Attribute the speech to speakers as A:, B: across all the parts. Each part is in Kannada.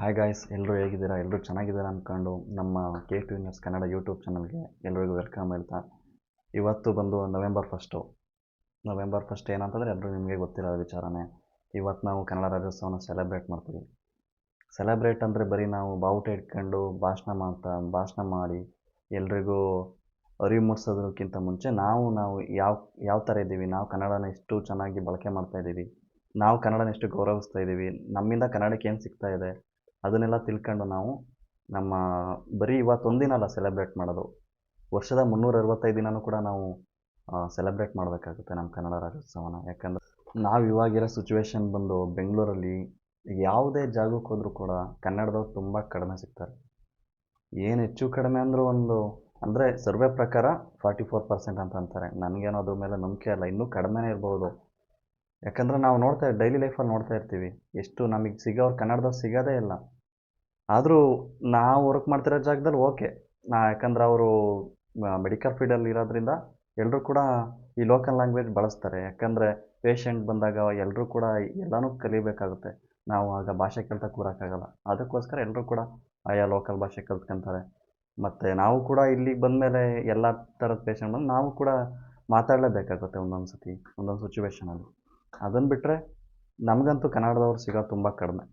A: ಹಾಯ್ ಗಾಯ್ಸ್ ಎಲ್ಲರೂ ಹೇಗಿದ್ದೀರಾ? ಎಲ್ಲರೂ ಚೆನ್ನಾಗಿದ್ದೀರಾ ಅಂದ್ಕೊಂಡು ನಮ್ಮ K T news Kannada YouTube ಚಾನಲ್ಗೆ ಎಲ್ಲರಿಗೂ ವೆಲ್ಕಮ್ ಹೇಳ್ತಾ. ಇವತ್ತು ಬಂದು ನವೆಂಬರ್ ಫಸ್ಟು ನವೆಂಬರ್ ಫಸ್ಟ್ ಏನಂತಂದರೆ ಎಲ್ಲರೂ ನಿಮಗೆ ಗೊತ್ತಿರೋ ವಿಚಾರನೇ. ಇವತ್ತು ನಾವು ಕನ್ನಡ ರಾಜ್ಯೋತ್ಸವನ ಸೆಲೆಬ್ರೇಟ್ ಮಾಡ್ತೀವಿ. ಸೆಲೆಬ್ರೇಟ್ ಅಂದರೆ ಬರೀ ನಾವು ಬಾವುಟ ಇಟ್ಕೊಂಡು ಭಾಷಣ ಮಾಡ್ತಾ, ಭಾಷಣ ಮಾಡಿ ಎಲ್ರಿಗೂ ಅರಿವು ಮೂಡಿಸೋದಕ್ಕಿಂತ ಮುಂಚೆ ನಾವು ನಾವು ಯಾವ ಯಾವ ಥರ ಇದ್ದೀವಿ? ನಾವು ಕನ್ನಡನ ಎಷ್ಟು ಚೆನ್ನಾಗಿ ಬಳಕೆ ಮಾಡ್ತಾ ಇದ್ದೀವಿ. ನಾವು ಕನ್ನಡನ ಎಷ್ಟು ಗೌರವಿಸ್ತಾ ಇದ್ದೀವಿ. ನಮ್ಮಿಂದ ಕನ್ನಡಕ್ಕೆ ಏನು ಸಿಗ್ತಾ ಇದೆ? ಅದನ್ನೆಲ್ಲ ತಿಳ್ಕೊಂಡು ನಾವು ನಮ್ಮ ಬರೀ ಇವತ್ತೊಂದಿನ ಅಲ್ಲ ಸೆಲೆಬ್ರೇಟ್ ಮಾಡೋದು. ವರ್ಷದ ಮುನ್ನೂರ ಅರವತ್ತೈದು ದಿನನೂ ಕೂಡ ನಾವು ಸೆಲೆಬ್ರೇಟ್ ಮಾಡಬೇಕಾಗುತ್ತೆ ನಮ್ಮ ಕನ್ನಡ ರಾಜ್ಯೋತ್ಸವನ. ಯಾಕಂದರೆ ನಾವು ಇವಾಗಿರೋ ಸಿಚುವೇಶನ್ ಬಂದು ಬೆಂಗಳೂರಲ್ಲಿ ಯಾವುದೇ ಜಾಗಕ್ಕೆ ಹೋದರೂ ಕೂಡ ಕನ್ನಡದವ್ರು ತುಂಬ ಕಡಿಮೆ ಸಿಗ್ತಾರೆ. ಏನು ಹೆಚ್ಚು ಕಡಿಮೆ ಅಂದರೂ ಒಂದು, ಅಂದರೆ ಸರ್ವೆ ಪ್ರಕಾರ ಫಾರ್ಟಿ ಫೋರ್ ಪರ್ಸೆಂಟ್ ಅಂತ ಅಂತಾರೆ. ನನಗೇನು ಅದ್ರ ಮೇಲೆ ನಂಬಿಕೆ ಇಲ್ಲ. ಇನ್ನೂ ಕಡಿಮೆನೇ ಇರ್ಬೋದು. ಯಾಕಂದರೆ ನಾವು ನೋಡ್ತಾ ಡೈಲಿ ಲೈಫಲ್ಲಿ ನೋಡ್ತಾ ಇರ್ತೀವಿ. ಎಷ್ಟು ನಮಗೆ ಸಿಗೋರು ಕನ್ನಡದವ್ರು ಸಿಗೋದೇ ಇಲ್ಲ. ಆದರೂ ನಾವು ವರ್ಕ್ ಮಾಡ್ತಿರೋ ಜಾಗದಲ್ಲಿ ಓಕೆ ನಾ ಯಾಕಂದ್ರೆ ಅವರು ಮೆಡಿಕಲ್ ಫೀಲ್ಡಲ್ಲಿ ಇರೋದ್ರಿಂದ ಎಲ್ಲರೂ ಕೂಡ ಈ ಲೋಕಲ್ ಲ್ಯಾಂಗ್ವೇಜ್ ಬಳಸ್ತಾರೆ. ಯಾಕಂದರೆ ಪೇಷಂಟ್ ಬಂದಾಗ ಎಲ್ಲರೂ ಕೂಡ ಎಲ್ಲನೂ ಕಲಿಬೇಕಾಗುತ್ತೆ. ನಾವು ಆಗ ಭಾಷೆ ಕೇಳ್ತಾ ಕೂರೋಕ್ಕಾಗಲ್ಲ. ಅದಕ್ಕೋಸ್ಕರ ಎಲ್ಲರೂ ಕೂಡ ಆಯಾ ಲೋಕಲ್ ಭಾಷೆ ಕಲ್ತ್ಕೊಂತಾರೆ. ಮತ್ತು ನಾವು ಕೂಡ ಇಲ್ಲಿಗೆ ಬಂದಮೇಲೆ ಎಲ್ಲ ಥರದ ಪೇಷಂಟ್ ಬಂದು ನಾವು ಕೂಡ ಮಾತಾಡಲೇಬೇಕಾಗುತ್ತೆ ಒಂದೊಂದು ಸತಿ ಒಂದೊಂದು ಸಿಚುವೇಷನಲ್ಲಿ ಅದನ್ನು ಬಿಟ್ಟರೆ ನಮಗಂತೂ ಕನ್ನಡದವ್ರು ಸಿಗೋ ತುಂಬ ಕಡಿಮೆ.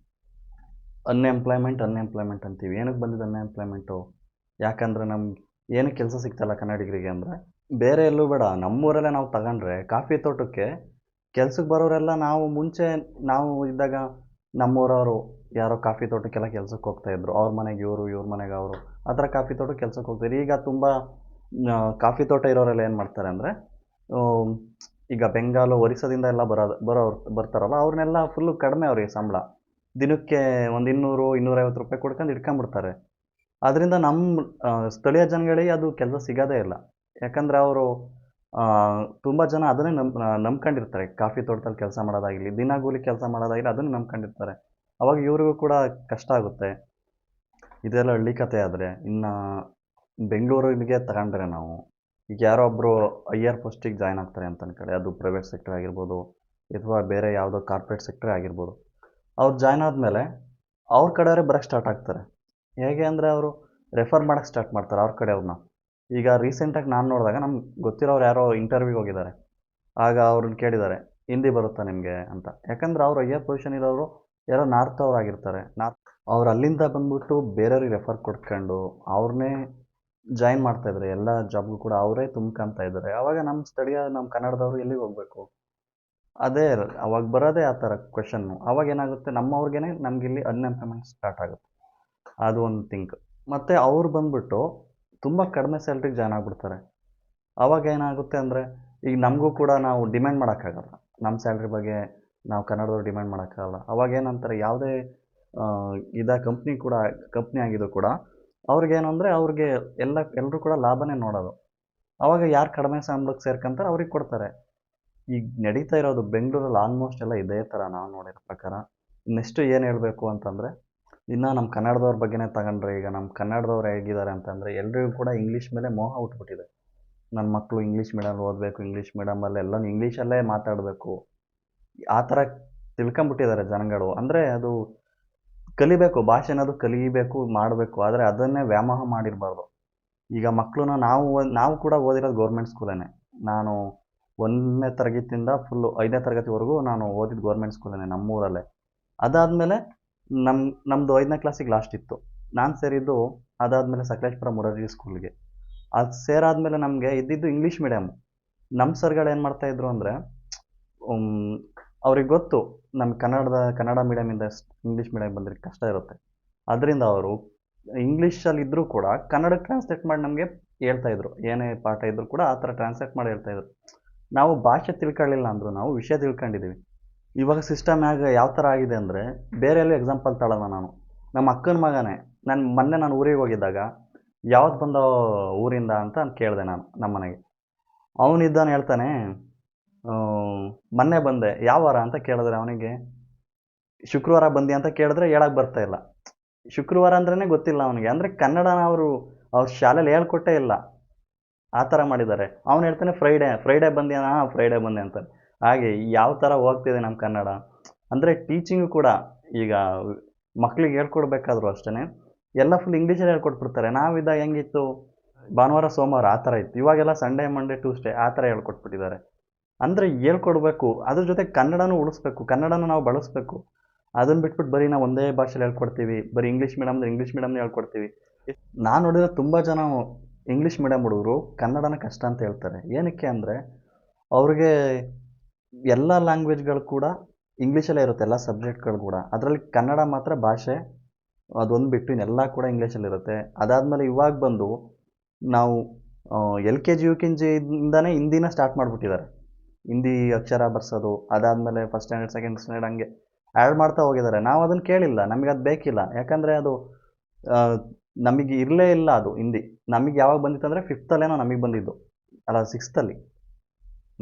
A: ಅನ್ಎಂಪ್ಲಾಯ್ಮೆಂಟ್ ಅನ್ಎಂಪ್ಲಾಯ್ಮೆಂಟ್ ಅಂತೀವಿ. ಏನಕ್ಕೆ ಬಂದಿದ್ದು ಅನ್ಎಂಪ್ಲಾಯ್ಮೆಂಟು ಯಾಕಂದರೆ ನಮ್ಮ ಏನು ಕೆಲಸ ಸಿಗ್ತಲ್ಲ ಕನ್ನಡಿಗರಿಗೆ ಅಂದರೆ. ಬೇರೆ ಎಲ್ಲೂ ಬೇಡ. ನಮ್ಮೂರಲ್ಲೇ ನಾವು ತಗೊಂಡ್ರೆ ಕಾಫಿ ತೋಟಕ್ಕೆ ಕೆಲ್ಸಕ್ಕೆ ಬರೋರೆಲ್ಲ ನಾವು ಮುಂಚೆ ನಾವು ಇದ್ದಾಗ ನಮ್ಮೂರವರು ಯಾರೋ ಕಾಫಿ ತೋಟಕ್ಕೆಲ್ಲ ಕೆಲ್ಸಕ್ಕೆ ಹೋಗ್ತಾಯಿದ್ರು ಅವ್ರ ಮನೆಗೆ ಇವರು, ಇವ್ರ ಮನೆಗೆ ಅವರು. ಆ ಥರ ಕಾಫಿ ತೋಟಕ್ಕೆ ಕೆಲಸಕ್ಕೆ ಹೋಗ್ತಾರೆ ಈಗ ತುಂಬ ಕಾಫಿ ತೋಟ ಇರೋರೆಲ್ಲ ಏನು ಮಾಡ್ತಾರೆ ಅಂದರೆ ಈಗ ಬೆಂಗಾಲು ಒರಿಸ್ಸಾದಿಂದ ಎಲ್ಲ ಬರೋದು, ಬರೋರು, ಬರ್ತಾರಲ್ಲ, ಅವ್ರನ್ನೆಲ್ಲ ಫುಲ್ಲು ಕಡಿಮೆ ಅವ್ರಿಗೆ ಸಂಬಳ. ದಿನಕ್ಕೆ ಒಂದು ಇನ್ನೂರು, ಇನ್ನೂರೈವತ್ತು ರೂಪಾಯಿ ಕೊಡ್ಕೊಂಡು ಇಟ್ಕೊಂಬಿಡ್ತಾರೆ. ಅದರಿಂದ ನಮ್ಮ ಸ್ಥಳೀಯ ಜನಗಳಿಗೆ ಅದು ಕೆಲಸ ಸಿಗೋದೇ ಇಲ್ಲ. ಯಾಕಂದರೆ ಅವರು ತುಂಬ ಜನ ಅದನ್ನೇ ನಂಬ್ ನಂಬ್ಕೊಂಡಿರ್ತಾರೆ. ಕಾಫಿ ತೋಟದಲ್ಲಿ ಕೆಲಸ ಮಾಡೋದಾಗಲಿ, ದಿನಗೂಲಿ ಕೆಲಸ ಮಾಡೋದಾಗಲಿ ಅದನ್ನು ನಂಬ್ಕೊಂಡಿರ್ತಾರೆ. ಅವಾಗ ಇವ್ರಿಗೂ ಕೂಡ ಕಷ್ಟ ಆಗುತ್ತೆ. ಇದೆಲ್ಲ ಹಳ್ಳಿ ಕತೆ ಆದರೆ, ಇನ್ನು ಬೆಂಗಳೂರಿಗೆ ತಗೊಂಡ್ರೆ ನಾವು ಈಗ ಯಾರೋ ಒಬ್ಬರು ಹೈಯರ್ ಪೋಸ್ಟಿಗೆ ಜಾಯ್ನ್ ಆಗ್ತಾರೆ ಅಂತ ಅನ್ಕೊಳ್ಳಿ. ಅದು ಪ್ರೈವೇಟ್ ಸೆಕ್ಟರ್ ಆಗಿರ್ಬೋದು ಅಥವಾ ಬೇರೆ ಯಾವುದೋ ಕಾರ್ಪೊರೇಟ್ ಸೆಕ್ಟರ್ ಆಗಿರ್ಬೋದು. ಅವ್ರು ಜಾಯ್ನ್ ಆದಮೇಲೆ ಅವ್ರ ಕಡೆಯವರೇ ಬರೋಕ್ಕೆ ಸ್ಟಾರ್ಟ್ ಆಗ್ತಾರೆ. ಹೇಗೆ ಅಂದರೆ ಅವರು ರೆಫರ್ ಮಾಡೋಕ್ಕೆ ಸ್ಟಾರ್ಟ್ ಮಾಡ್ತಾರೆ ಅವ್ರ ಕಡೆಯವ್ರನ್ನ ಈಗ ರೀಸೆಂಟಾಗಿ ನಾನು ನೋಡಿದಾಗ ನಮ್ಗೆ ಗೊತ್ತಿರೋರು ಯಾರೋ ಇಂಟರ್ವ್ಯೂಗೆ ಹೋಗಿದ್ದಾರೆ. ಆಗ ಅವ್ರನ್ನ ಕೇಳಿದ್ದಾರೆ, ಹಿಂದಿ ಬರುತ್ತಾ ನಿಮಗೆ? ಅಂತ. ಯಾಕಂದ್ರೆ ಅವ್ರು ಹೈಯರ್ ಪೊಸಿಷನ್ ಇರೋರು ಯಾರೋ ನಾರ್ತ್ ಅವ್ರು ಆಗಿರ್ತಾರೆ. ನಾರ್ತ್ ಅವ್ರು ಅಲ್ಲಿಂದ ಬಂದ್ಬಿಟ್ಟು ಬೇರೆಯವ್ರಿಗೆ ರೆಫರ್ ಕೊಡ್ಕೊಂಡು ಅವ್ರನ್ನೇ ಜಾಯಿನ್ ಮಾಡ್ತಾಯಿದ್ದಾರೆ ಎಲ್ಲ ಜಾಬ್ಗೂ ಕೂಡ ಅವರೇ ತುಂಬ್ಕೊಂತ ಇದ್ದಾರೆ ಆವಾಗ ನಮ್ಮ ಸ್ಥಳೀಯ ನಮ್ಮ ಕನ್ನಡದವರು ಎಲ್ಲಿಗೆ ಹೋಗಬೇಕು? ಅದೇ ಅವಾಗ ಬರೋದೇ ಆ ಥರ ಕ್ವೆಶನ್ನು ಅವಾಗ ಏನಾಗುತ್ತೆ? ನಮ್ಮವ್ರಿಗೆ ನಮ್ಗೆ ಇಲ್ಲಿ ಅನ್ಎಂಪ್ಲಾಯ್ಮೆಂಟ್ ಸ್ಟಾರ್ಟ್ ಆಗುತ್ತೆ. ಅದು ಒಂದು ಥಿಂಕ್ ಮತ್ತು ಅವ್ರು ಬಂದ್ಬಿಟ್ಟು ತುಂಬ ಕಡಿಮೆ ಸ್ಯಾಲ್ರಿಗೆ ಜಾಯ್ನ್ ಆಗಿಬಿಡ್ತಾರೆ. ಅವಾಗ ಏನಾಗುತ್ತೆ ಅಂದರೆ, ಈಗ ನಮಗೂ ಕೂಡ ನಾವು ಡಿಮ್ಯಾಂಡ್ ಮಾಡೋಕ್ಕಾಗಲ್ಲ. ನಮ್ಮ ಸ್ಯಾಲ್ರಿ ಬಗ್ಗೆ ನಾವು ಕನ್ನಡದವ್ರು ಡಿಮ್ಯಾಂಡ್ ಮಾಡೋಕ್ಕಾಗಲ್ಲ. ಅವಾಗ ಏನಂತಾರೆ, ಯಾವುದೇ ಇದ ಕಂಪ್ನಿ ಕೂಡ ಕಂಪ್ನಿ ಆಗಿದ್ದು ಕೂಡ ಅವ್ರಿಗೇನು ಅಂದರೆ ಅವ್ರಿಗೆ ಎಲ್ಲ ಎಲ್ಲರೂ ಕೂಡ ಲಾಭನೇ ನೋಡೋದು. ಅವಾಗ ಯಾರು ಕಡಿಮೆ ಸಂಬಳಕ್ಕೆ ಸೇರ್ಕೊಂತಾರೆ ಅವ್ರಿಗೆ ಕೊಡ್ತಾರೆ. ಈಗ ನಡೀತಾ ಇರೋದು ಬೆಂಗಳೂರಲ್ಲಿ ಆಲ್ಮೋಸ್ಟ್ ಎಲ್ಲ ಇದೇ ಥರ ನಾವು ನೋಡಿರೋ ಪ್ರಕಾರ. ನೆಕ್ಸ್ಟು ಏನು ಹೇಳಬೇಕು ಅಂತಂದರೆ, ಇನ್ನು ನಮ್ಮ ಕನ್ನಡದವ್ರ ಬಗ್ಗೆನೇ ತಗೊಂಡ್ರೆ, ಈಗ ನಮ್ಮ ಕನ್ನಡದವ್ರು ಹೇಗಿದ್ದಾರೆ ಅಂತಂದರೆ ಎಲ್ಲರಿಗೂ ಕೂಡ ಇಂಗ್ಲೀಷ್ ಮೇಲೆ ಮೋಹ ಹುಟ್ಬಿಟ್ಟಿದೆ. ನನ್ನ ಮಕ್ಕಳು ಇಂಗ್ಲೀಷ್ ಮೀಡಿಯಮ್ ಓದಬೇಕು ಇಂಗ್ಲೀಷ್ ಮೀಡಿಯಮಲ್ಲಿ ಎಲ್ಲ ಇಂಗ್ಲೀಷಲ್ಲೇ ಮಾತಾಡಬೇಕು. ಆ ಥರ ತಿಳ್ಕೊಂಬಿಟ್ಟಿದ್ದಾರೆ ಜನಗಳು. ಅಂದರೆ ಅದು ಕಲಿಬೇಕು ಭಾಷೆ ಅನ್ನೋದು ಕಲಿಬೇಕು, ಮಾಡಬೇಕು, ಆದರೆ ಅದನ್ನೇ ವ್ಯಾಮೋಹ ಮಾಡಿರಬಾರ್ದು. ಈಗ ಮಕ್ಕಳನ್ನ ನಾವು ನಾವು ಕೂಡ ಓದಿರೋದು ಗೌರ್ಮೆಂಟ್ ಸ್ಕೂಲೇ ನಾನು ಒಂದನೇ ತರಗತಿಯಿಂದ ಫುಲ್ಲು ಐದನೇ ತರಗತಿವರೆಗೂ ನಾನು ಓದಿದ್ದು ಗೌರ್ಮೆಂಟ್ ಸ್ಕೂಲೇ ನಮ್ಮೂರಲ್ಲೇ. ಅದಾದಮೇಲೆ ನಮ್ಮ ನಮ್ಮದು ಐದನೇ ಕ್ಲಾಸಿಗೆ ಲಾಸ್ಟ್ ಇತ್ತು. ನಾನು ಸೇರಿದ್ದು ಅದಾದಮೇಲೆ ಸಕಲೇಶ್ಪುರ ಮುರಾರ್ಜಿ ಸ್ಕೂಲ್ಗೆ ಅದು ಸೇರಾದಮೇಲೆ ನಮಗೆ ಇದ್ದಿದ್ದು ಇಂಗ್ಲೀಷ್ ಮೀಡಿಯಮ್ಮು ನಮ್ಮ ಸರ್ಗಳು ಏನು ಮಾಡ್ತಾಯಿದ್ರು ಅಂದರೆ ಅವ್ರಿಗೆ ಗೊತ್ತು ನಮ್ಮ ಕನ್ನಡದ, ಕನ್ನಡ ಮೀಡಿಯಮಿಂದ ಇಂಗ್ಲೀಷ್ ಮೀಡಿಯಮ್ ಬಂದ್ರೆ ಕಷ್ಟ ಇರುತ್ತೆ. ಅದರಿಂದ ಅವರು ಇಂಗ್ಲೀಷಲ್ಲಿ ಇದ್ದರೂ ಕೂಡ ಕನ್ನಡ ಟ್ರಾನ್ಸ್ಲೇಟ್ ಮಾಡಿ ನಮಗೆ ಹೇಳ್ತಾಯಿದ್ರು ಏನೇ ಪಾಠ ಇದ್ದರೂ ಕೂಡ ಆ ಥರ ಟ್ರಾನ್ಸ್ಲೇಟ್ ಮಾಡಿ ಹೇಳ್ತಾಯಿದ್ರು ನಾವು ಭಾಷೆ ತಿಳ್ಕೊಳ್ಳಿಲ್ಲ ಅಂದರೂ ನಾವು ವಿಷಯ ತಿಳ್ಕೊಂಡಿದ್ದೀವಿ ಇವಾಗ ಸಿಸ್ಟಮ್ ಆಗ ಯಾವ ಥರ ಆಗಿದೆ ಅಂದರೆ ಬೇರೆ ಎಲ್ಲೂ ಎಕ್ಸಾಂಪಲ್ ತಗೊಳ್ಳೋಣ ನಾನು. ನಮ್ಮ ಅಕ್ಕನ ಮಗನೇ, ನಾನು ಮೊನ್ನೆ ನಾನು ಊರಿಗೆ ಹೋಗಿದ್ದಾಗ ಯಾವ್ದು ಬಂದೋ ಊರಿಂದ ಅಂತ ಕೇಳಿದೆ ನಾನು ನಮ್ಮ ಮನೆಗೆ ಅವನಿದ್ದಾನೆ ಹೇಳ್ತಾನೆ ಮೊನ್ನೆ ಬಂದೆ. ಯಾವ ವಾರ ಅಂತ ಕೇಳಿದ್ರೆ ಅವನಿಗೆ, ಶುಕ್ರವಾರ ಬಂದಿ ಅಂತ ಕೇಳಿದ್ರೆ ಹೇಳಕ್ಕೆ ಬರ್ತಾ ಇಲ್ಲ. ಶುಕ್ರವಾರ ಅಂದ್ರೇ ಗೊತ್ತಿಲ್ಲ ಅವನಿಗೆ. ಅಂದರೆ ಕನ್ನಡನ ಅವರು, ಅವ್ರ ಶಾಲೆಯಲ್ಲಿ ಹೇಳ್ಕೊಟ್ಟೇ ಇಲ್ಲ. ಆ ಥರ ಮಾಡಿದ್ದಾರೆ. ಅವನು ಹೇಳ್ತಾನೆ, ಫ್ರೈಡೇ ಫ್ರೈಡೇ ಬಂದ್ಯಾ ಹಾಂ, ಫ್ರೈಡೇ ಬಂದೆ ಅಂತ ಹಾಗೆ ಯಾವ ಥರ ಹೋಗ್ತಿದೆ ನಮ್ಮ ಕನ್ನಡ? ಅಂದರೆ ಟೀಚಿಂಗು ಕೂಡ ಈಗ ಮಕ್ಳಿಗೆ ಹೇಳ್ಕೊಡ್ಬೇಕಾದ್ರು ಅಷ್ಟೇ ಎಲ್ಲ ಫುಲ್ ಇಂಗ್ಲೀಷಲ್ಲಿ ಹೇಳ್ಕೊಟ್ಬಿಡ್ತಾರೆ. ನಾವಿದ್ದಾಗ ಹೆಂಗಿತ್ತು? ಭಾನುವಾರ, ಸೋಮವಾರ ಆ ಥರ ಇತ್ತು. ಇವಾಗೆಲ್ಲ ಸಂಡೇ ಮಂಡೇ ಟ್ಯೂಸ್ಡೇ ಆ ಥರ ಹೇಳ್ಕೊಟ್ಬಿಟ್ಟಿದ್ದಾರೆ. ಅಂದರೆ ಹೇಳ್ಕೊಡ್ಬೇಕು. ಅದ್ರ ಜೊತೆ ಕನ್ನಡನೂ ಉಳಿಸ್ಬೇಕು. ಕನ್ನಡನೂ ನಾವು ಬಳಸಬೇಕು. ಅದನ್ನು ಬಿಟ್ಬಿಟ್ಟು ಬರೀ ನಾವು ಒಂದೇ ಭಾಷೆಲಿ ಹೇಳ್ಕೊಡ್ತೀವಿ. ಬರೀ ಇಂಗ್ಲೀಷ್ ಮೀಡಿಯಮ್ ಇಂಗ್ಲೀಷ್ ಮೀಡಿಯಮ್ನ ಹೇಳ್ಕೊಡ್ತೀವಿ. ನಾನು ನೋಡಿರೋ ತುಂಬ ಜನ ಇಂಗ್ಲೀಷ್ ಮೀಡಿಯಮ್ ಹುಡುಗರು ಕನ್ನಡನ ಕಷ್ಟ ಅಂತ ಹೇಳ್ತಾರೆ. ಏನಕ್ಕೆ ಅಂದರೆ ಅವ್ರಿಗೆ ಎಲ್ಲ ಲ್ಯಾಂಗ್ವೇಜ್ಗಳು ಕೂಡ ಇಂಗ್ಲೀಷಲ್ಲೇ ಇರುತ್ತೆ. ಎಲ್ಲ ಸಬ್ಜೆಕ್ಟ್ಗಳು ಕೂಡ. ಅದರಲ್ಲಿ ಕನ್ನಡ ಮಾತ್ರ ಭಾಷೆ ಅದೊಂದು ಬಿಟ್ಟು ಇನ್ನೆಲ್ಲ ಕೂಡ ಇಂಗ್ಲೀಷಲ್ಲಿರುತ್ತೆ ಅದಾದಮೇಲೆ ಇವಾಗ ಬಂದು ನಾವು L K G U K ಜಿಯಿಂದನೇ ಹಿಂದಿನ ಸ್ಟಾರ್ಟ್ ಮಾಡಿಬಿಟ್ಟಿದ್ದಾರೆ. ಹಿಂದಿ ಅಕ್ಷರ ಬರ್ಸೋದು, ಅದಾದಮೇಲೆ ಫಸ್ಟ್ ಸ್ಟ್ಯಾಂಡರ್ಡ್ ಸೆಕೆಂಡ್ ಸ್ಟ್ಯಾಂಡರ್ಡ್ ಹಂಗೆ ಆ್ಯಡ್ ಮಾಡ್ತಾ ಹೋಗಿದ್ದಾರೆ. ನಾವು ಅದನ್ನು ಕೇಳಿಲ್ಲ, ನಮಗೆ ಅದು ಬೇಕಿಲ್ಲ. ಯಾಕಂದರೆ ಅದು ನಮಗೆ ಇರಲೇ ಇಲ್ಲ ಅದು ಹಿಂದಿ. ನಮಗೆ ಯಾವಾಗ ಬಂದಿತ್ತು ಅಂದರೆ ಫಿಫ್ತಲ್ಲೇನೋ ನಮಗೆ ಬಂದಿದ್ದು. ಅಲ್ಲ ಸಿಕ್ಸ್ತಲ್ಲಿ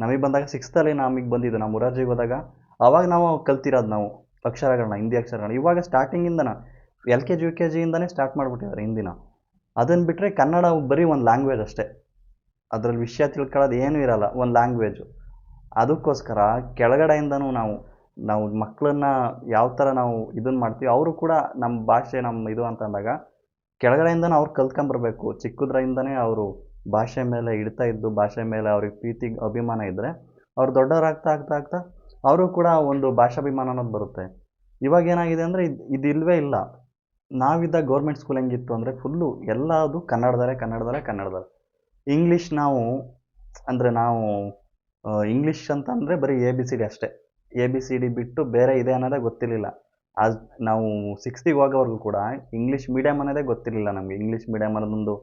A: ನಮಗೆ ಬಂದಾಗ ಸಿಕ್ಸ್ತಲ್ಲಿ ನಮಗೆ ಬಂದಿದ್ದು. ನಾವು ಮುರಾರ್ಜಿಗೆ ಹೋದಾಗ, ಅವಾಗ ನಾವು ಕಲ್ತಿರೋದು ನಾವು ಅಕ್ಷರಗಳನ್ನ ಹಿಂದಿ ಅಕ್ಷರಗಳನ್ನ ಇವಾಗ ಸ್ಟಾರ್ಟಿಂಗಿಂದನ L K G U K ಜಿಯಿಂದನೇ start ಮಾಡಿಬಿಟ್ಟಿದ್ದಾರೆ ಹಿಂದಿನ. ಅದನ್ನು ಬಿಟ್ಟರೆ ಕನ್ನಡ ಬರೀ ಒಂದು ಲ್ಯಾಂಗ್ವೇಜ್ ಅಷ್ಟೇ. ಅದರಲ್ಲಿ ವಿಷಯ ತಿಳ್ಕೊಳ್ಳೋದು ಏನೂ ಇರಲ್ಲ, ಒಂದು ಲ್ಯಾಂಗ್ವೇಜು ಅದಕ್ಕೋಸ್ಕರ ಕೆಳಗಡೆಯಿಂದನೂ ನಾವು ನಾವು ಮಕ್ಕಳನ್ನ ಯಾವ ಥರ ನಾವು ಇದನ್ನು ಮಾಡ್ತೀವಿ, ಅವರು ಕೂಡ ನಮ್ಮ ಭಾಷೆ, ನಮ್ಮ ಇದು ಅಂತ ಅಂದಾಗ ಕೆಳಗಡೆಯಿಂದನೂ ಅವ್ರು ಕಲ್ತ್ಕೊಂಬರ್ಬೇಕು. ಚಿಕ್ಕದ್ರಿಂದನೇ ಅವರು ಭಾಷೆ ಮೇಲೆ ಇಡ್ತಾ ಇದ್ದು, ಭಾಷೆ ಮೇಲೆ ಅವ್ರಿಗೆ ಪ್ರೀತಿ, ಅಭಿಮಾನ ಇದ್ದರೆ ಅವ್ರು ದೊಡ್ಡವರಾಗ್ತಾ, ಆಗ್ತಾ ಆಗ್ತಾ ಅವರು ಕೂಡ ಒಂದು ಭಾಷಾಭಿಮಾನ ಅನ್ನೋದು ಬರುತ್ತೆ. ಇವಾಗ ಏನಾಗಿದೆ ಅಂದರೆ ಇದು ಇದು ಇಲ್ಲವೇ ಇಲ್ಲ. ನಾವಿದ್ದ ಗೌರ್ಮೆಂಟ್ ಸ್ಕೂಲ್ ಹೆಂಗಿತ್ತು ಅಂದರೆ ಫುಲ್ಲು ಎಲ್ಲದು ಕನ್ನಡದಲ್ಲೇ ಕನ್ನಡದಲ್ಲೇ ಕನ್ನಡದಲ್ಲೇ. ಇಂಗ್ಲೀಷ್ ನಾವು, ಅಂದರೆ ನಾವು ಇಂಗ್ಲೀಷ್ ಅಂತಂದರೆ ಬರೀ ಎ ಬಿ ಸಿ ಡಿ ಅಷ್ಟೇ. ಎ ಬಿ ಸಿ ಡಿ ಬಿಟ್ಟು ಬೇರೆ ಇದೆ ಅನ್ನೋದೇ ಗೊತ್ತಿರಲಿಲ್ಲ. ಆಸ್ ನಾವು ಸಿಕ್ಸ್ತಿಗೆ ಹೋಗೋವರೆಗೂ ಕೂಡ ಇಂಗ್ಲೀಷ್ ಮೀಡಿಯಮ್ ಅನ್ನೋದೇ ಗೊತ್ತಿರಲಿಲ್ಲ ನಮಗೆ. ಇಂಗ್ಲೀಷ್ ಮೀಡಿಯಮ್ ಅನ್ನೋದೊಂದು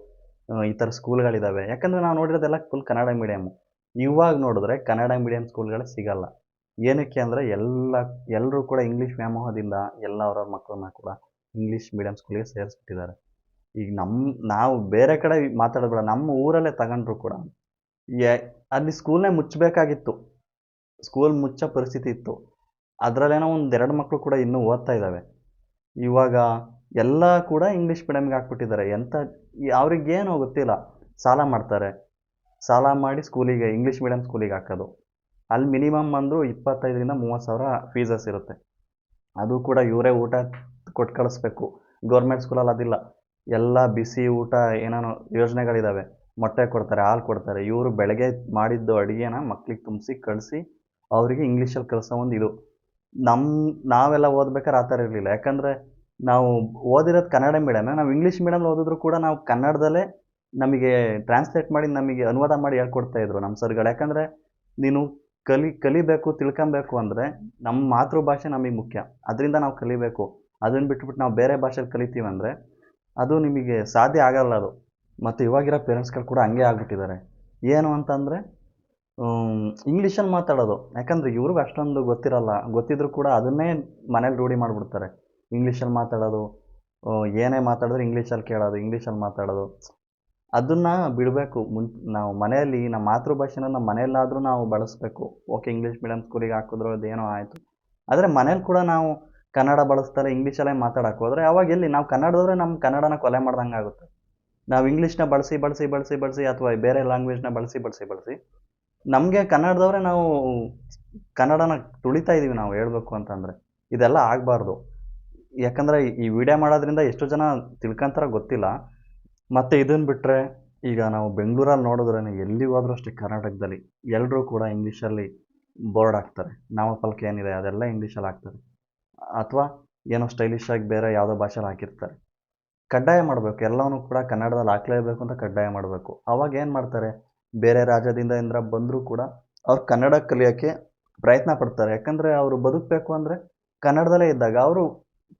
A: ಈ ಥರ ಸ್ಕೂಲ್ಗಳಿದ್ದಾವೆ ಯಾಕಂದರೆ ನಾವು ನೋಡಿರೋದೆಲ್ಲ ಫುಲ್ ಕನ್ನಡ ಮೀಡಿಯಮ್ಮು ಇವಾಗ ನೋಡಿದ್ರೆ ಕನ್ನಡ ಮೀಡಿಯಮ್ ಸ್ಕೂಲ್ಗಳು ಸಿಗಲ್ಲ. ಏನಕ್ಕೆ ಅಂದರೆ ಎಲ್ಲ ಎಲ್ಲರೂ ಕೂಡ ಇಂಗ್ಲೀಷ್ ವ್ಯಾಮೋಹದಿಂದ ಎಲ್ಲ ಅವ್ರವ್ರ ಮಕ್ಕಳನ್ನ ಕೂಡ ಇಂಗ್ಲೀಷ್ ಮೀಡಿಯಮ್ ಸ್ಕೂಲಿಗೆ ಸೇರಿಸ್ಬಿಟ್ಟಿದ್ದಾರೆ. ಈಗ ನಮ್ಮ ನಾವು ಬೇರೆ ಕಡೆ ಮಾತಾಡೋದು ಬೇಡ. ನಮ್ಮ ಊರಲ್ಲೇ ತಗೊಂಡ್ರು ಕೂಡ ಅಲ್ಲಿ ಸ್ಕೂಲ್ನೇ ಮುಚ್ಚಬೇಕಾಗಿತ್ತು. ಸ್ಕೂಲ್ ಮುಚ್ಚೋ ಪರಿಸ್ಥಿತಿ ಇತ್ತು. ಅದರಲ್ಲೇನೋ ಒಂದು ಎರಡು ಮಕ್ಕಳು ಕೂಡ ಇನ್ನೂ ಓದ್ತಾ ಇದ್ದಾವೆ ಇವಾಗ ಎಲ್ಲ ಕೂಡ ಇಂಗ್ಲೀಷ್ ಮೀಡಿಯಮ್ಗೆ ಹಾಕ್ಬಿಟ್ಟಿದ್ದಾರೆ. ಎಂಥ ಅವ್ರಿಗೇನೋ ಗೊತ್ತಿಲ್ಲ. ಸಾಲ ಮಾಡ್ತಾರೆ. ಸಾಲ ಮಾಡಿ ಸ್ಕೂಲಿಗೆ ಇಂಗ್ಲೀಷ್ ಮೀಡಿಯಮ್ ಸ್ಕೂಲಿಗೆ ಹಾಕೋದು. ಅಲ್ಲಿ ಮಿನಿಮಮ್ ಅಂದರೂ ಇಪ್ಪತ್ತೈದರಿಂದ ಮೂವತ್ತು ಸಾವಿರ ಫೀಸಸ್ ಇರುತ್ತೆ. ಅದು ಕೂಡ ಇವರೇ ಊಟ ಕೊಟ್ಟು ಕಳಿಸ್ಬೇಕು ಗೌರ್ಮೆಂಟ್ ಸ್ಕೂಲಲ್ಲಿ ಅದಿಲ್ಲ. ಎಲ್ಲ ಬಿಸಿ ಊಟ ಏನೇನೋ ಯೋಜನೆಗಳಿದ್ದಾವೆ ಮೊಟ್ಟೆ ಕೊಡ್ತಾರೆ, ಹಾಲು ಕೊಡ್ತಾರೆ. ಇವರು ಬೆಳಗ್ಗೆ ಮಾಡಿದ್ದು ಅಡುಗೆನ ಮಕ್ಳಿಗೆ ತುಂಬಿಸಿ, ಕಳಿಸಿ ಅವರಿಗೆ ಇಂಗ್ಲೀಷಲ್ಲಿ ಕಲಿಸೋ ಒಂದು ಇದು. ನಮ್ಮ ನಾವೆಲ್ಲ ಓದ್ಬೇಕಾದ್ರೆ ಆ ಥರ ಇರಲಿಲ್ಲ. ಯಾಕಂದರೆ ನಾವು ಓದಿರೋದು ಕನ್ನಡ ಮೀಡಿಯಮೇ ನಾವು ಇಂಗ್ಲೀಷ್ ಮೀಡಿಯಮ್ ಓದಿದ್ರು ಕೂಡ ನಾವು ಕನ್ನಡದಲ್ಲೇ ನಮಗೆ ಟ್ರಾನ್ಸ್ಲೇಟ್ ಮಾಡಿ, ನಮಗೆ ಅನುವಾದ ಮಾಡಿ ಹೇಳ್ಕೊಡ್ತಾ ಇದ್ರು ನಮ್ಮ ಸರ್ಗಳು. ಯಾಕಂದರೆ ನೀನು ಕಲಿ, ಕಲಿಬೇಕು, ತಿಳ್ಕೊಬೇಕು ಅಂದರೆ ನಮ್ಮ ಮಾತೃಭಾಷೆ ನಮಗೆ ಮುಖ್ಯ. ಅದರಿಂದ ನಾವು ಕಲಿಬೇಕು. ಅದನ್ನು ಬಿಟ್ಬಿಟ್ಟು ನಾವು ಬೇರೆ ಭಾಷೆಲಿ ಕಲಿತೀವಿ ಅಂದರೆ ಅದು ನಿಮಗೆ ಸಾಧ್ಯ ಆಗಲ್ಲ ಅದು. ಮತ್ತು ಇವಾಗಿರೋ ಪೇರೆಂಟ್ಸ್ಗಳು ಕೂಡ ಹಂಗೆ ಆಗ್ಬಿಟ್ಟಿದ್ದಾರೆ. ಏನು ಅಂತಂದರೆ ಇಂಗ್ಲೀಷಲ್ಲಿ ಮಾತಾಡೋದು. ಯಾಕಂದರೆ ಇವ್ರಿಗೂ ಅಷ್ಟೊಂದು ಗೊತ್ತಿರಲ್ಲ. ಗೊತ್ತಿದ್ರು ಕೂಡ ಅದನ್ನೇ ಮನೇಲಿ ರೂಢಿ ಮಾಡಿಬಿಡ್ತಾರೆ. ಇಂಗ್ಲೀಷಲ್ಲಿ ಮಾತಾಡೋದು ಏನೇ ಮಾತಾಡಿದ್ರೆ ಇಂಗ್ಲೀಷಲ್ಲಿ ಕೇಳೋದು, ಇಂಗ್ಲೀಷಲ್ಲಿ ಮಾತಾಡೋದು. ಅದನ್ನು ಬಿಡಬೇಕು. ಮುನ್, ನಾವು ಮನೆಯಲ್ಲಿ, ನಮ್ಮ ಮಾತೃಭಾಷೆನ ನಮ್ಮ ಮನೆಯಲ್ಲಾದರೂ ನಾವು ಬಳಸಬೇಕು. ಓಕೆ, ಇಂಗ್ಲೀಷ್ ಮೀಡಿಯಮ್ ಸ್ಕೂಲಿಗೆ ಹಾಕಿದ್ರು, ಅದೇನೋ ಆಯಿತು. ಆದರೆ ಮನೇಲಿ ಕೂಡ ನಾವು ಕನ್ನಡ ಬಳಸ್ತಾರೆ, ಇಂಗ್ಲೀಷಲ್ಲೇ ಮಾತಾಡಕ್ಕೆ ಹೋದರೆ, ಅವಾಗ ಎಲ್ಲಿ? ನಾವು ಕನ್ನಡದವ್ರೆ ನಮ್ಮ ಕನ್ನಡನ ಕೊಲೆ ಮಾಡ್ದಂಗೆ ಆಗುತ್ತೆ ನಾವು ಇಂಗ್ಲೀಷ್ನ ಬಳಸಿ ಬಳಸಿ ಬಳಸಿ ಬಳಸಿ ಅಥವಾ ಬೇರೆ ಲ್ಯಾಂಗ್ವೇಜ್ನ ಬಳಸಿ ಬಳಸಿ ಬಳಸಿ ನಮಗೆ ಕನ್ನಡದವ್ರೆ ನಾವು ಕನ್ನಡನ ತುಳಿತಾ ಇದ್ದೀವಿ ನಾವು ಹೇಳಬೇಕು ಅಂತಂದರೆ. ಇದೆಲ್ಲ ಆಗಬಾರ್ದು. ಯಾಕಂದರೆ ಈ ವಿಡಿಯೋ ಮಾಡೋದ್ರಿಂದ ಎಷ್ಟು ಜನ ತಿಳ್ಕೊಂತಾರ ಗೊತ್ತಿಲ್ಲ. ಮತ್ತು ಇದನ್ನು ಬಿಟ್ಟರೆ ಈಗ ನಾವು ಬೆಂಗಳೂರಲ್ಲಿ ನೋಡಿದ್ರೇ ಎಲ್ಲಿ ಹೋದ್ರೂ ಅಷ್ಟೇ ಕರ್ನಾಟಕದಲ್ಲಿ ಎಲ್ಲರೂ ಕೂಡ ಇಂಗ್ಲೀಷಲ್ಲಿ ಬೋರ್ಡ್ ಹಾಕ್ತಾರೆ ನಾಮಫಲಕ ಏನಿದೆ ಅದೆಲ್ಲ ಇಂಗ್ಲೀಷಲ್ಲಿ ಹಾಕ್ತಾರೆ ಅಥವಾ ಏನೋ ಸ್ಟೈಲಿಶ್ ಆಗಿ ಬೇರೆ ಯಾವುದೋ ಭಾಷೆಲಿ ಹಾಕಿರ್ತಾರೆ. ಕಡ್ಡಾಯ ಮಾಡಬೇಕು. ಎಲ್ಲವನ್ನೂ ಕೂಡ ಕನ್ನಡದಲ್ಲಿ ಹಾಕ್ಲೇಬೇಕು ಅಂತ ಕಡ್ಡಾಯ ಮಾಡಬೇಕು. ಅವಾಗ ಏನು ಮಾಡ್ತಾರೆ? ಬೇರೆ ರಾಜ್ಯದಿಂದ ಇಂದ್ರ ಬಂದರೂ ಕೂಡ ಅವ್ರು ಕನ್ನಡ ಕಲಿಯೋಕ್ಕೆ ಪ್ರಯತ್ನ ಪಡ್ತಾರೆ. ಯಾಕಂದರೆ ಅವರು ಬದುಕಬೇಕು ಅಂದರೆ ಕನ್ನಡದಲ್ಲೇ ಇದ್ದಾಗ ಅವರು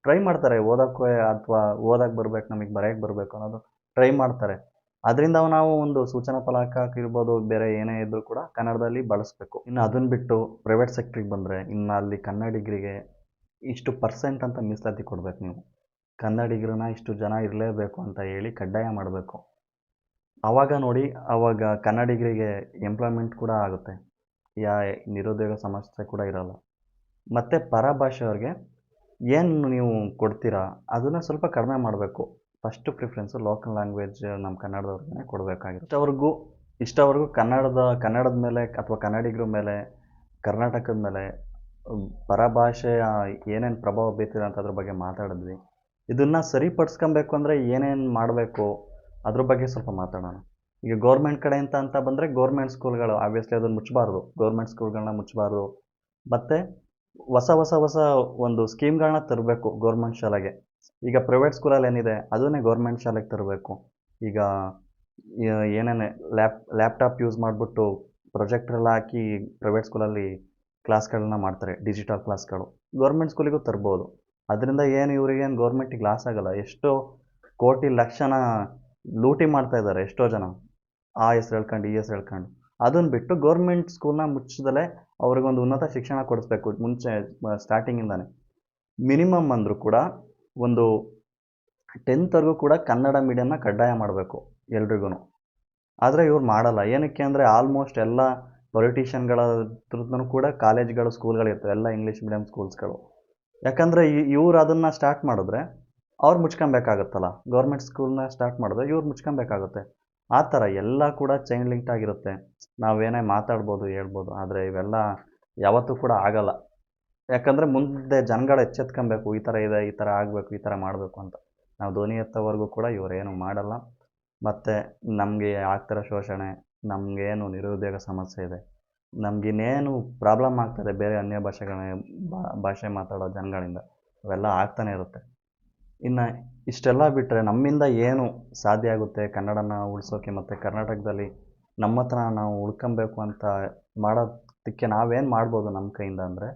A: ಟ್ರೈ ಮಾಡ್ತಾರೆ. ಓದೋಕ್ಕೆ ಅಥವಾ ಓದಕ್ಕೆ ಬರಬೇಕು, ನಮಗೆ ಬರೆಯೋಕ್ಕೆ ಬರಬೇಕು ಅನ್ನೋದು ಟ್ರೈ ಮಾಡ್ತಾರೆ. ಅದರಿಂದ ನಾವು ಒಂದು ಸೂಚನಾ ಫಲಕ ಇರ್ಬೋದು ಬೇರೆ ಏನೇ ಇದ್ದರೂ ಕೂಡ ಕನ್ನಡದಲ್ಲಿ ಬಳಸಬೇಕು. ಇನ್ನು ಅದನ್ನು ಬಿಟ್ಟು ಪ್ರೈವೇಟ್ ಸೆಕ್ಟ್ರಿಗೆ ಬಂದರೆ ಇನ್ನು ಅಲ್ಲಿ ಕನ್ನಡಿಗರಿಗೆ ಇಷ್ಟು ಪರ್ಸೆಂಟ್ ಅಂತ ಮೀಸಲಾತಿ ಕೊಡ್ಬೇಕು ನೀವು. ಕನ್ನಡಿಗರನ್ನ ಇಷ್ಟು ಜನ ಇರಲೇಬೇಕು ಅಂತ ಹೇಳಿ ಕಡ್ಡಾಯ ಮಾಡಬೇಕು. ಆವಾಗ ನೋಡಿ ಆವಾಗ ಕನ್ನಡಿಗರಿಗೆ ಎಂಪ್ಲಾಯ್ಮೆಂಟ್ ಕೂಡ ಆಗುತ್ತೆ. ಯಾ, ನಿರುದ್ಯೋಗ ಸಮಸ್ಯೆ ಕೂಡ ಇರಲ್ಲ. ಮತ್ತು ಪರಭಾಷೆಯವ್ರಿಗೆ ಏನು ನೀವು ಕೊಡ್ತೀರಾ? ಅದನ್ನು ಸ್ವಲ್ಪ ಕಡಿಮೆ ಮಾಡಬೇಕು. ಫಸ್ಟು ಪ್ರಿಫ್ರೆನ್ಸು ಲೋಕಲ್ ಲ್ಯಾಂಗ್ವೇಜ್ ನಮ್ಮ ಕನ್ನಡದವ್ರಿಗೆ ಕೊಡಬೇಕಾಗಿರುತ್ತೆ. ಇಷ್ಟವರೆಗೂ ಇಷ್ಟವರೆಗೂ ಕನ್ನಡದ ಕನ್ನಡದ ಮೇಲೆ ಅಥವಾ ಕನ್ನಡಿಗರ ಮೇಲೆ, ಕರ್ನಾಟಕದ ಮೇಲೆ ಪರಭಾಷೆಯ ಏನೇನು ಪ್ರಭಾವ ಬೀರ್ತಿದೆ ಅಂತ ಅದ್ರ ಬಗ್ಗೆ ಮಾತಾಡಿದ್ವಿ. ಇದನ್ನು ಸರಿಪಡಿಸ್ಕೊಬೇಕು ಅಂದರೆ ಏನೇನು ಮಾಡಬೇಕು? ಅದ್ರ ಬಗ್ಗೆ ಸ್ವಲ್ಪ ಮಾತಾಡೋಣ. ಈಗ ಗೌರ್ಮೆಂಟ್ ಕಡೆ ಅಂತ ಬಂದರೆ ಗೌರ್ಮೆಂಟ್ ಸ್ಕೂಲ್ಗಳು ಆಬ್ವಿಯಸ್ಲಿ ಅದನ್ನು ಮುಚ್ಚಬಾರ್ದು. ಗೌರ್ಮೆಂಟ್ ಸ್ಕೂಲ್ಗಳನ್ನ ಮುಚ್ಚಬಾರ್ದು. ಮತ್ತು ಹೊಸ ಹೊಸ ಹೊಸ ಒಂದು ಸ್ಕೀಮ್ಗಳನ್ನ ತರಬೇಕು ಗೌರ್ಮೆಂಟ್ ಶಾಲೆಗೆ. ಈಗ ಪ್ರೈವೇಟ್ ಸ್ಕೂಲಲ್ಲಿ ಏನಿದೆ, ಅದನ್ನೇ ಗೌರ್ಮೆಂಟ್ ಶಾಲೆಗೆ ತರಬೇಕು. ಈಗ ಏನೇನೆ ಲ್ಯಾಪ್ ಲ್ಯಾಪ್ಟಾಪ್ ಯೂಸ್ ಮಾಡಿಬಿಟ್ಟು ಪ್ರೊಜೆಕ್ಟ್ರೆಲ್ಲ ಹಾಕಿ ಪ್ರೈವೇಟ್ ಸ್ಕೂಲಲ್ಲಿ ಕ್ಲಾಸ್ಗಳನ್ನ ಮಾಡ್ತಾರೆ ಡಿಜಿಟಲ್ ಕ್ಲಾಸ್ಗಳು ಗೌರ್ಮೆಂಟ್ ಸ್ಕೂಲಿಗೂ ತರ್ಬೋದು. ಅದರಿಂದ ಏನು ಇವರಿಗೇನು ಗೌರ್ಮೆಂಟಿಗೆ ಲಾಸ್ ಆಗಲ್ಲ. ಎಷ್ಟೋ ಕೋಟಿ ಲಕ್ಷನ ಲೂಟಿ ಮಾಡ್ತಾ ಇದ್ದಾರೆ ಎಷ್ಟೋ ಜನ. ಆ ಎಸ್ ಹೇಳ್ಕೊಂಡು, ಈ ಎಸ್ ಹೇಳ್ಕೊಂಡು. ಅದನ್ನು ಬಿಟ್ಟು ಗೌರ್ಮೆಂಟ್ ಸ್ಕೂಲ್ನ ಮುಚ್ಚಿದಲೇ ಅವ್ರಿಗೊಂದು ಉನ್ನತ ಶಿಕ್ಷಣ ಕೊಡಿಸ್ಬೇಕು ಮುಂಚೆ ಸ್ಟಾರ್ಟಿಂಗಿಂದಾನೆ ಮಿನಿಮಮ್ ಅಂದರೂ ಕೂಡ ಒಂದು ಟೆಂತ್ವರೆಗೂ ಕೂಡ ಕನ್ನಡ ಮೀಡಿಯಮ್ನ ಕಡ್ಡಾಯ ಮಾಡಬೇಕು ಎಲ್ರಿಗೂ ಆದರೆ ಇವ್ರು ಮಾಡಲ್ಲ. ಏನಕ್ಕೆ ಅಂದರೆ ಆಲ್ಮೋಸ್ಟ್ ಎಲ್ಲ ಪೊಲಿಟಿಷಿಯನ್ಗಳ ಕೂಡ ಕಾಲೇಜ್ಗಳು ಸ್ಕೂಲ್ಗಳಿರ್ತವೆ ಎಲ್ಲ ಇಂಗ್ಲೀಷ್ ಮೀಡಿಯಮ್ ಸ್ಕೂಲ್ಸ್ಗಳು ಯಾಕಂದರೆ ಇವ್ರು ಅದನ್ನು ಸ್ಟಾರ್ಟ್ ಮಾಡಿದ್ರೆ ಅವ್ರು ಮುಚ್ಕೊಬೇಕಾಗತ್ತಲ್ಲ. ಗೌರ್ಮೆಂಟ್ ಸ್ಕೂಲ್ನ ಸ್ಟಾರ್ಟ್ ಮಾಡಿದ್ರೆ ಇವ್ರು ಮುಚ್ಕೊಬೇಕಾಗುತ್ತೆ. ಆ ಥರ ಎಲ್ಲ ಕೂಡ ಚೈನ್ ಲಿಂಕ್ಡ್ ಆಗಿರುತ್ತೆ. ನಾವೇನೇ ಮಾತಾಡ್ಬೋದು, ಹೇಳ್ಬೋದು, ಆದರೆ ಇವೆಲ್ಲ ಯಾವತ್ತೂ ಕೂಡ ಆಗಲ್ಲ. ಯಾಕಂದರೆ ಮುಂದೆ ಜನಗಳು ಎಚ್ಚೆತ್ಕೊಬೇಕು, ಈ ಥರ ಇದೆ, ಈ ಥರ ಆಗಬೇಕು, ಈ ಥರ ಮಾಡಬೇಕು ಅಂತ. ನಾವು ಧ್ವನಿ ಎತ್ತವರೆಗೂ ಕೂಡ ಇವರೇನು ಮಾಡಲ್ಲ. ಮತ್ತು ನಮಗೆ ಆಗ್ತಿರೋ ಶೋಷಣೆ, ನಮಗೇನು ನಿರುದ್ಯೋಗ ಸಮಸ್ಯೆ ಇದೆ. ನಮಗಿನ್ನೇನು ಪ್ರಾಬ್ಲಮ್ ಆಗ್ತದೆ ಬೇರೆ ಅನ್ಯ ಭಾಷೆಗಳ ಭಾಷೆ ಮಾತಾಡೋ ಜನಗಳಿಂದ, ಅವೆಲ್ಲ ಆಗ್ತಾನೆ ಇರುತ್ತೆ. ಇನ್ನು ಇಷ್ಟೆಲ್ಲ ಬಿಟ್ಟರೆ ನಮ್ಮಿಂದ ಏನು ಸಾಧ್ಯ ಆಗುತ್ತೆ? ಕನ್ನಡನ ಉಳಿಸೋಕೆ ಮತ್ತು ಕರ್ನಾಟಕದಲ್ಲಿ ನಮ್ಮ ಹತ್ರ ನಾವು ಉಳ್ಕೊಬೇಕು ಅಂತ ಮಾಡೋದಕ್ಕೆ ನಾವೇನು ಮಾಡ್ಬೋದು ನಮ್ಮ ಕೈಯಿಂದ ಅಂದರೆ,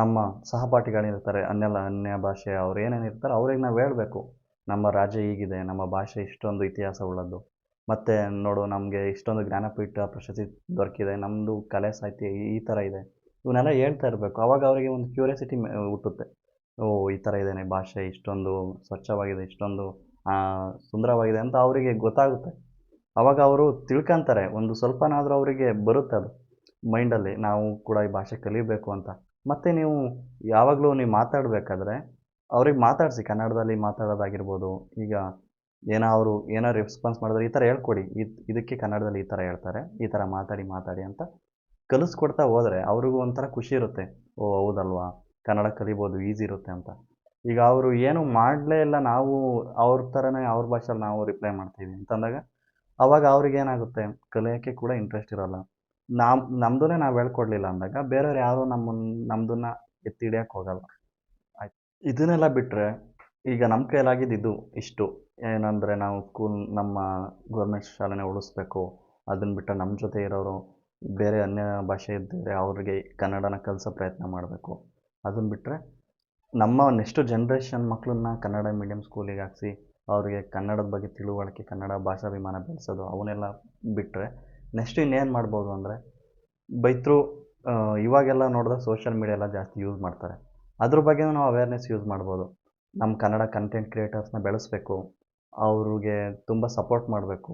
A: ನಮ್ಮ ಸಹಪಾಠಿಗಳಿರ್ತಾರೆ ಅನ್ಯಲ್ಲ ಅನ್ಯ ಭಾಷೆ ಅವ್ರು ಏನೇನು ಇರ್ತಾರೆ ಅವ್ರಿಗೆ ನಾವು ಹೇಳಬೇಕು, ನಮ್ಮ ರಾಜ್ಯ ಹೀಗಿದೆ, ನಮ್ಮ ಭಾಷೆ ಇಷ್ಟೊಂದು ಇತಿಹಾಸ ಉಳ್ಳದ್ದು. ಮತ್ತು ನೋಡು, ನಮಗೆ ಇಷ್ಟೊಂದು ಜ್ಞಾನಪೀಠ ಪ್ರಶಸ್ತಿ ದೊರಕಿದೆ ನಮ್ಮದು ಕಲೆ ಸಾಹಿತ್ಯ ಈ- ಥರ ಇದೆ. ಇವನ್ನೆಲ್ಲ ಹೇಳ್ತಾ ಇರಬೇಕು. ಆವಾಗ ಅವರಿಗೆ ಒಂದು ಕ್ಯೂರಿಯಾಸಿಟಿ ಹುಟ್ಟುತ್ತೆ. ಓ, ಈ ಥರ ಇದೇನೆ, ಭಾಷೆ ಇಷ್ಟೊಂದು ಸ್ವಚ್ಛವಾಗಿದೆ, ಇಷ್ಟೊಂದು ಸುಂದರವಾಗಿದೆ ಅಂತ ಅವರಿಗೆ ಗೊತ್ತಾಗುತ್ತೆ. ಆವಾಗ ಅವರು ತಿಳ್ಕೊಂತಾರೆ, ಒಂದು ಸ್ವಲ್ಪನಾದರೂ ಅವರಿಗೆ ಬರುತ್ತೆ ಅದು. ಮೈಂಡಲ್ಲಿ ನಾವು ಕೂಡ ಈ ಭಾಷೆ ಕಲಿಬೇಕು ಅಂತ. ಮತ್ತು ನೀವು ಯಾವಾಗಲೂ ನೀವು ಮಾತಾಡಬೇಕಾದ್ರೆ, ಅವ್ರಿಗೆ ಮಾತಾಡಿಸಿ, ಕನ್ನಡದಲ್ಲಿ ಮಾತಾಡೋದಾಗಿರ್ಬೋದು, ಈಗ ಏನೋ ಅವರು ಏನೋ ರೆಸ್ಪಾನ್ಸ್ ಮಾಡಿದ್ರೆ ಈ ಥರ ಹೇಳ್ಕೊಡಿ. ಇದು ಇದಕ್ಕೆ ಕನ್ನಡದಲ್ಲಿ ಈ ಥರ ಹೇಳ್ತಾರೆ. ಈ ಥರ ಮಾತಾಡಿ ಮಾತಾಡಿ ಅಂತ ಕಲಿಸ್ಕೊಡ್ತಾ ಹೋದರೆ ಅವ್ರಿಗೂ ಒಂಥರ ಖುಷಿ ಇರುತ್ತೆ. ಓ, ಹೌದಲ್ವಾ? ಕನ್ನಡ ಕಲಿಬೋದು ಈಸಿ ಇರುತ್ತೆ ಅಂತ. ಈಗ ಅವರು ಏನು ಮಾಡಲೇ ಇಲ್ಲ. ನಾವು ಅವ್ರ ಥರನೇ ಅವ್ರ ಭಾಷೆಯಲ್ಲಿ ನಾವು ರಿಪ್ಲೈ ಮಾಡ್ತೀವಿ ಅಂತಂದಾಗ ಅವಾಗ ಅವ್ರಿಗೆ ಏನಾಗುತ್ತೆ? ಕಲಿಯೋಕ್ಕೆ ಕೂಡ ಇಂಟ್ರೆಸ್ಟ್ ಇರೋಲ್ಲ. ನಾವು ನಮ್ಮದನ್ನೇ ನಾವು ಹೇಳ್ಕೊಡ್ಲಿಲ್ಲ ಅಂದಾಗ ಬೇರೆಯವ್ರು ಯಾರು ನಮ್ಮನ್ನು ನಮ್ಮದನ್ನ ಎತ್ತಿ ಹಿಡಿಯೋಕ್ಕೆ ಹೋಗಲ್ಲ. ಇದನ್ನೆಲ್ಲ ಬಿಟ್ಟರೆ ಈಗ ನಮ್ಮ ಕೈಲಾಗಿದ್ದು ಇಷ್ಟು. ಏನಂದರೆ ನಾವು ಸ್ಕೂಲ್ ನಮ್ಮ ಗೌರ್ಮೆಂಟ್ ಶಾಲೆನೇ ಉಳಿಸ್ಬೇಕು. ಅದನ್ನು ಬಿಟ್ಟು ನಮ್ಮ ಜೊತೆ ಇರೋರು ಬೇರೆ ಅನ್ಯ ಭಾಷೆ ಇದ್ದರೆ ಅವ್ರಿಗೆ ಕನ್ನಡನ ಕಲಿಸೋ ಪ್ರಯತ್ನ ಮಾಡಬೇಕು. ಅದನ್ನು ಬಿಟ್ಟರೆ ನಮ್ಮ ನೆಕ್ಸ್ಟ್ ಜನ್ರೇಷನ್ ಮಕ್ಕಳನ್ನ ಕನ್ನಡ ಮೀಡಿಯಮ್ ಸ್ಕೂಲಿಗೆ ಹಾಕ್ಸಿ ಅವರಿಗೆ ಕನ್ನಡದ ಬಗ್ಗೆ ತಿಳುವಳಿಕೆ, ಕನ್ನಡ ಭಾಷಾಭಿಮಾನ ಬೆಳೆಸೋದು, ಅವನ್ನೆಲ್ಲ ಬಿಟ್ಟರೆ ನೆಕ್ಸ್ಟ್ ಇನ್ನೇನು ಮಾಡ್ಬೋದು ಅಂದರೆ ಬೈತ್ರು ಇವಾಗೆಲ್ಲ ನೋಡಿದ್ರೆ ಸೋಷಿಯಲ್ ಮೀಡಿಯಾ ಎಲ್ಲ ಜಾಸ್ತಿ ಯೂಸ್ ಮಾಡ್ತಾರೆ. ಅದ್ರ ಬಗ್ಗೆನೂ ನಾವು ಅವೇರ್ನೆಸ್ ಯೂಸ್ ಮಾಡ್ಬೋದು. ನಮ್ಮ ಕನ್ನಡ ಕಂಟೆಂಟ್ ಕ್ರಿಯೇಟರ್ಸ್ನ ಬೆಳೆಸಬೇಕು, ಅವ್ರಿಗೆ ತುಂಬ ಸಪೋರ್ಟ್ ಮಾಡಬೇಕು.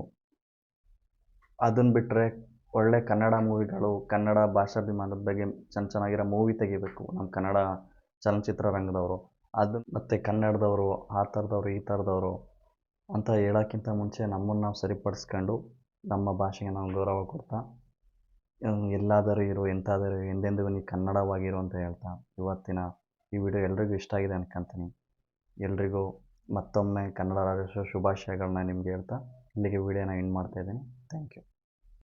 A: ಅದನ್ನು ಬಿಟ್ಟರೆ ಒಳ್ಳೆ ಕನ್ನಡ ಮೂವಿಗಳು ಕನ್ನಡ ಭಾಷಾಭಿಮಾನದ ಬಗ್ಗೆ ಚೆನ್ನ ಚೆನ್ನಾಗಿರೋ ಮೂವಿ ತೆಗಿಬೇಕು ನಮ್ಮ ಕನ್ನಡ ಚಲನಚಿತ್ರ ರಂಗದವರು. ಅದು ಮತ್ತು ಕನ್ನಡದವರು, ಆ ಥರದವರು, ಈ ಥರದವರು ಅಂತ ಹೇಳೋಕ್ಕಿಂತ ಮುಂಚೆ ನಮ್ಮನ್ನು ನಾವು ಸರಿಪಡಿಸ್ಕೊಂಡು ನಮ್ಮ ಭಾಷೆಗೆ ನಾವು ಗೌರವ ಕೊಡ್ತಾ ಎಲ್ಲಾದರೂ ಇರು, ಎಂತಾದರೂ ಎಂದೆಂದಿಗೂ ನೀ ಕನ್ನಡವಾಗಿರು ಅಂತ ಹೇಳ್ತಾ, ಇವತ್ತಿನ ಈ ವಿಡಿಯೋ ಎಲ್ರಿಗೂ ಇಷ್ಟ ಆಗಿದೆ ಅನ್ಕೊಂತೀನಿ. ಎಲ್ರಿಗೂ ಮತ್ತೊಮ್ಮೆ ಕನ್ನಡ ರಾಜ್ಯೋತ್ಸವ ಶುಭಾಶಯಗಳನ್ನ ನಿಮ್ಗೆ ಹೇಳ್ತಾ ಇಲ್ಲಿಗೆ ವಿಡಿಯೋನ ಎಂಡ್ ಮಾಡ್ತಾ ಇದ್ದೀನಿ. Thank you